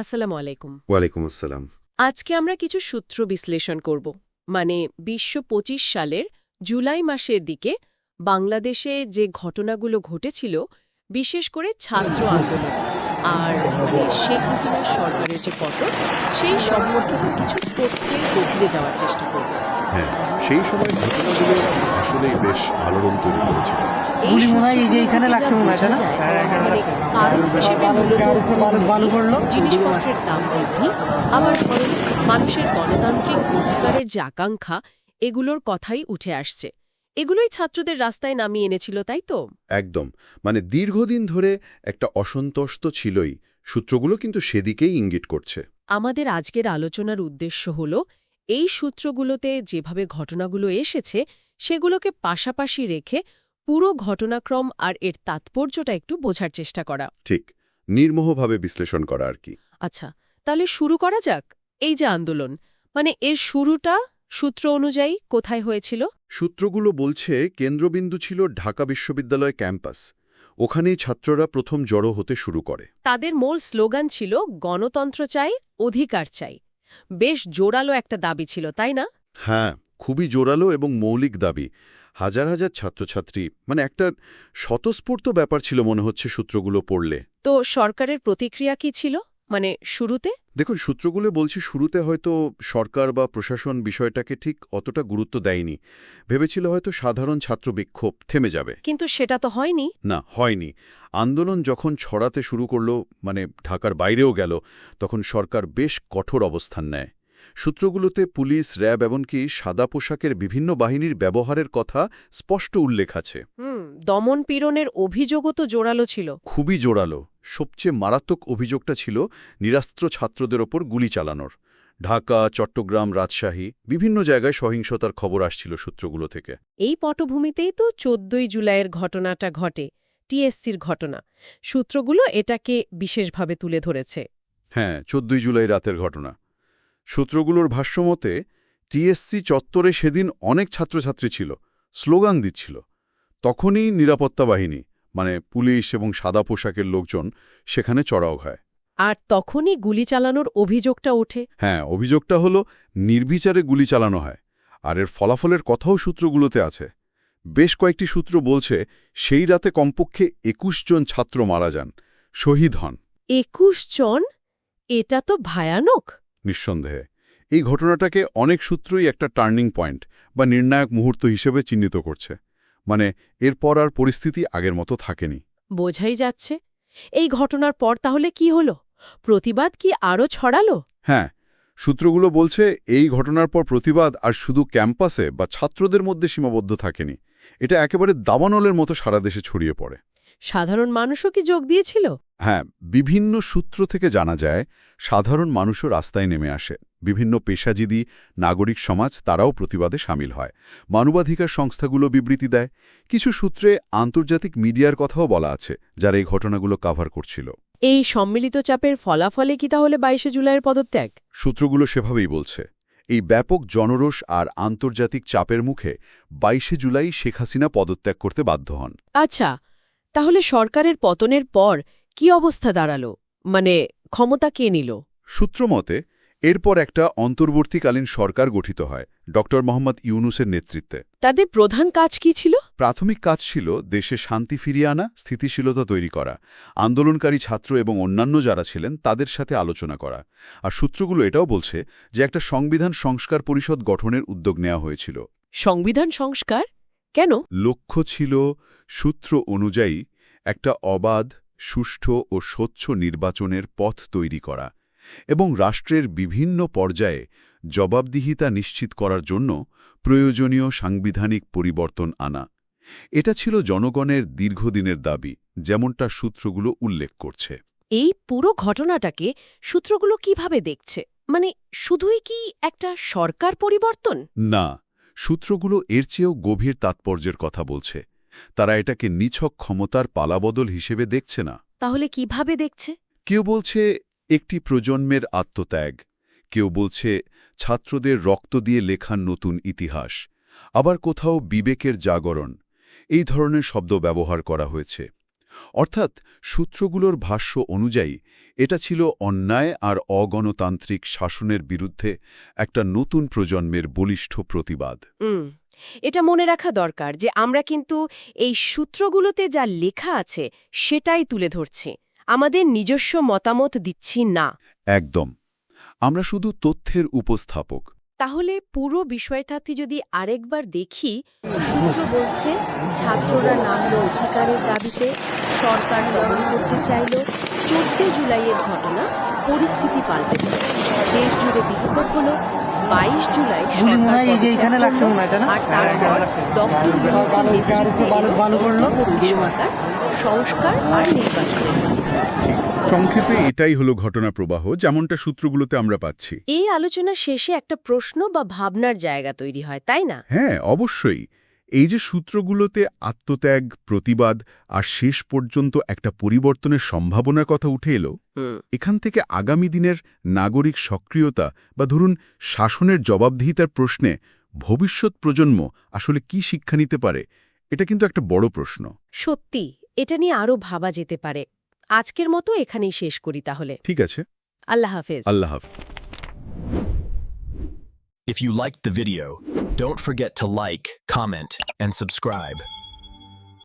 আসসালামু আলাইকুম। ওয়ালাইকুম আসসালাম। আজকে আমরা কিছু সূত্র বিশ্লেষণ করব। মানে বিশ্ব পঁচিশ সালের জুলাই মাসের দিকে বাংলাদেশে যে ঘটনাগুলো ঘটেছিল বিশেষ করে ছাত্র আন্দোলন আর মানে শেখ হাসিনার সরকারের যে পতন সেই সম্পর্কিত কিছু তথ্যের গভীরে যাওয়ার চেষ্টা করব। হ্যাঁ সেই সময় ঘটনাগুলো আসলেই বেশ আলোড়ন তৈরি করেছিল। গুলি মনে হয় এই যে এইখানে লাগছে মনে হয়, হ্যাঁ, মানে কারণ হিসেবে মূলত বালু- বালু পড়ল? দুর্নীতি, জিনিসপত্রের দাম বৃদ্ধি আবার ধরেন মানুষের গণতান্ত্রিক অধিকারের যে আকাঙ্ক্ষা এগুলোর কথাই উঠে আসছে। এগুলোই ছাত্রদের রাস্তায় নামিয়ে এনেছিল তাই তো? একদম। মানে দীর্ঘদিন ধরে একটা অসন্তোষ তো ছিলই। সূত্রগুলো কিন্তু সেদিকেই ইঙ্গিত করছে। আমাদের আজকের আলোচনার উদ্দেশ্য হল এই সূত্রগুলোতে যেভাবে ঘটনাগুলো এসেছে সেগুলোকে পাশাপাশি রেখে পুরো ঘটনাক্রম আর এর তাৎপর্যটা একটু বোঝার চেষ্টা করা। ঠিক। নির্মোহভাবে বিশ্লেষণ করা আর কি। আচ্ছা তাহলে শুরু করা যাক? এই যে আন্দোলন মানে এর শুরুটা সূত্র অনুযায়ী কোথায় হয়েছিল? সূত্রগুলো বলছে কেন্দ্রবিন্দু ছিল ঢাকা বিশ্ববিদ্যালয় ক্যাম্পাস। ওখানেই ছাত্ররা প্রথম জড়ো হতে শুরু করে। তাদের মূল স্লোগান ছিল গণতন্ত্র চাই অধিকার চাই। বেশ জোরালো একটা দাবি ছিল তাই না? হ্যাঁ খুবই জোরালো এবং মৌলিক দাবি। হাজার হাজার ছাত্রছাত্রী মানে একটা স্বতঃস্ফূর্ত ব্যাপার ছিল মনে হচ্ছে সূত্রগুলো পড়লে। তো সরকারের প্রতিক্রিয়া কি ছিল? মানে শুরুতে? দেখুন সূত্রগুলো বলছি শুরুতে হয়তো সরকার বা প্রশাসন বিষয়টাকে ঠিক অতটা গুরুত্ব দেয়নি। ভেবেছিল হয়তো সাধারণ ছাত্র বিক্ষোভ থেমে যাবে। কিন্তু সেটা তো হয়নি। না হয়নি। আন্দোলন যখন ছড়াতে শুরু করল মানে ঢাকার বাইরেও গেল তখন সরকার বেশ কঠোর অবস্থান নেয়। সূত্রগুলোতে পুলিশ র্যাব এমনকি সাদা পোশাকের বিভিন্ন বাহিনীর ব্যবহারের কথা স্পষ্ট উল্লেখ আছে। দমন পীড়নের অভিযোগও তো জোরালো ছিল। খুবই জোরালো। সবচেয়ে মারাত্মক অভিযোগটা ছিল নিরাস্ত্র ছাত্রদের ওপর গুলি চালানোর। ঢাকা চট্টগ্রাম রাজশাহী বিভিন্ন জায়গায় সহিংসতার খবর আসছিল সূত্রগুলো থেকে। এই পটভূমিতেই তো চোদ্দই জুলাইয়ের ঘটনাটা ঘটে টিএসসির ঘটনা। সূত্রগুলো এটাকে বিশেষভাবে তুলে ধরেছে। হ্যাঁ চোদ্দই জুলাই রাতের ঘটনা। সূত্রগুলোর ভাষ্যমতে টিএসসি চত্বরে সেদিন অনেক ছাত্রছাত্রী ছিল স্লোগান দিচ্ছিল। তখনই নিরাপত্তা বাহিনী মানে পুলিশ এবং সাদা পোশাকের লোকজন সেখানে চড়াও হয় আর তখনই গুলি চালানোর অভিযোগটা ওঠে। হ্যাঁ অভিযোগটা হলো নির্বিচারে গুলি চালানো হয়। আর এর ফলাফলের কথাও সূত্রগুলোতে আছে। বেশ কয়েকটি সূত্র বলছে সেই রাতে কমপক্ষে একুশ জন ছাত্র মারা যান শহীদ হন। একুশ জন? এটা তো ভয়ানক! নিঃসন্দেহে। এই ঘটনাটাকে অনেক সূত্রই একটা টার্নিং পয়েন্ট বা নির্ণায়ক মুহূর্ত হিসেবে চিহ্নিত করছে। মানে এরপর আর পরিস্থিতি আগের মতো থাকেনি। বোঝাই যাচ্ছে। এই ঘটনার পর তাহলে কি হলো? প্রতিবাদ কি আরও ছড়ালো? হ্যাঁ সূত্রগুলো বলছে এই ঘটনার পর প্রতিবাদ আর শুধু ক্যাম্পাসে বা ছাত্রদের মধ্যে সীমাবদ্ধ থাকেনি। এটা একেবারে দাবানলের মতো সারা দেশে ছড়িয়ে পড়ে। সাধারণ মানুষও কি যোগ দিয়েছিল? হ্যাঁ বিভিন্ন সূত্র থেকে জানা যায় সাধারণ মানুষও রাস্তায় নেমে আসে। বিভিন্ন পেশাজীবী নাগরিক সমাজ তারাও প্রতিবাদে সামিল হয়। মানবাধিকার সংস্থাগুলো বিবৃতি দেয়। কিছু সূত্রে আন্তর্জাতিক মিডিয়ার কথাও বলা আছে যারা এই ঘটনাগুলো কাভার করছিল। এই সম্মিলিত চাপের ফলাফলে কি তাহলে বাইশে জুলাইয়ের পদত্যাগ? সূত্রগুলো সেভাবেই বলছে। এই ব্যাপক জনরোষ আর আন্তর্জাতিক চাপের মুখে বাইশে জুলাই শেখ হাসিনা পদত্যাগ করতে বাধ্য হন। আচ্ছা তাহলে সরকারের পতনের পর কি অবস্থা দাঁড়াল? মানে ক্ষমতা কে নিল? সূত্রমতে এরপর একটা অন্তর্বর্তীকালীন সরকার গঠিত হয় ড মোহাম্মদ ইউনুসের নেতৃত্বে। তাদের প্রধান কাজ কি ছিল? প্রাথমিক কাজ ছিল দেশে শান্তি ফিরিয়ে আনা স্থিতিশীলতা তৈরি করা আন্দোলনকারী ছাত্র এবং অন্যান্য যারা ছিলেন তাদের সাথে আলোচনা করা। আর সূত্রগুলো এটাও বলছে যে একটা সংবিধান সংস্কার পরিষদ গঠনের উদ্যোগ নেওয়া হয়েছিল। সংবিধান সংস্কার? কেন? লক্ষ্য ছিল সূত্র অনুযায়ী একটা অবাধ সুষ্ঠু ও স্বচ্ছ নির্বাচনের পথ তৈরি করা এবং রাষ্ট্রের বিভিন্ন পর্যায়ে জবাবদিহিতা নিশ্চিত করার জন্য প্রয়োজনীয় সাংবিধানিক পরিবর্তন আনা। এটা ছিল জনগণের দীর্ঘদিনের দাবি যেমনটা সূত্রগুলো উল্লেখ করছে। এই পুরো ঘটনাটাকে সূত্রগুলো কীভাবে দেখছে? মানে শুধুই কি একটা সরকার পরিবর্তন? না সূত্রগুলো এর চেয়েও গভীর তাৎপর্যের কথা বলছে। তারা এটাকে নিছক ক্ষমতার পালাবদল হিসেবে দেখছে না। তাহলে কীভাবে দেখছে? কেউ বলছে একটি প্রজন্মের আত্মত্যাগ। কেউ বলছে ছাত্রদের রক্ত দিয়ে লেখার নতুন ইতিহাস। আবার কোথাও বিবেকের জাগরণ। এই ধরনের শব্দ ব্যবহার করা হয়েছে। অর্থাৎ সূত্রগুলোর ভাষ্য অনুযায়ী এটা ছিল অন্যায় আর অগণতান্ত্রিক শাসনের বিরুদ্ধে একটা নতুন প্রজন্মের বলিষ্ঠ প্রতিবাদ। এটা মনে রাখা দরকার যে আমরা কিন্তু এই সূত্রগুলোতে যা লেখা আছে সেটাই তুলে ধরছি। আমাদের নিজস্ব মতামত দিচ্ছি না। একদম। আমরা শুধু তথ্যের উপস্থাপক। তাহলে পুরো বিষয়টাতে যদি আরেকবার দেখি সূত্র বলছে ছাত্ররা নামল অধিকারের দাবিতে সরকার দমন করতে চাইল চোদ্দ জুলাইয়ের ঘটনা পরিস্থিতি পাল্টে দেশ জুড়ে বিক্ষোভ হলো বাইশ জুলাই সরকার মনে হয়, করল, এটা না? আর তারপর ডক্টর ইউনুসের নেতৃত্বে সরকার সংস্কার আর নির্বাচনের সংক্ষেপে এটাই হলো ঘটনা প্রবাহ যেমনটা সূত্রগুলোতে আমরা পাচ্ছি। এই আলোচনার শেষে একটা প্রশ্ন বা ভাবনার জায়গা তৈরি হয় তাই না? হ্যাঁ অবশ্যই। এই যে সূত্রগুলোতে আত্মত্যাগ প্রতিবাদ আর শেষ পর্যন্ত একটা পরিবর্তনের সম্ভাবনার কথা উঠে এলো এখান থেকে আগামী দিনের নাগরিক সক্রিয়তা বা ধরুন শাসনের জবাবদিহিতার প্রশ্নে ভবিষ্যৎ প্রজন্ম আসলে কি শিক্ষা নিতে পারে এটা কিন্তু একটা বড় প্রশ্ন। সত্যি এটা নিয়ে আরও ভাবা যেতে পারে। আজকের মতো এখানেই শেষ করি তাহলে। ঠিক আছে। আল্লাহ হাফেজ। আল্লাহ হাফিজ। If you liked the video, don't forget to like, comment, and subscribe.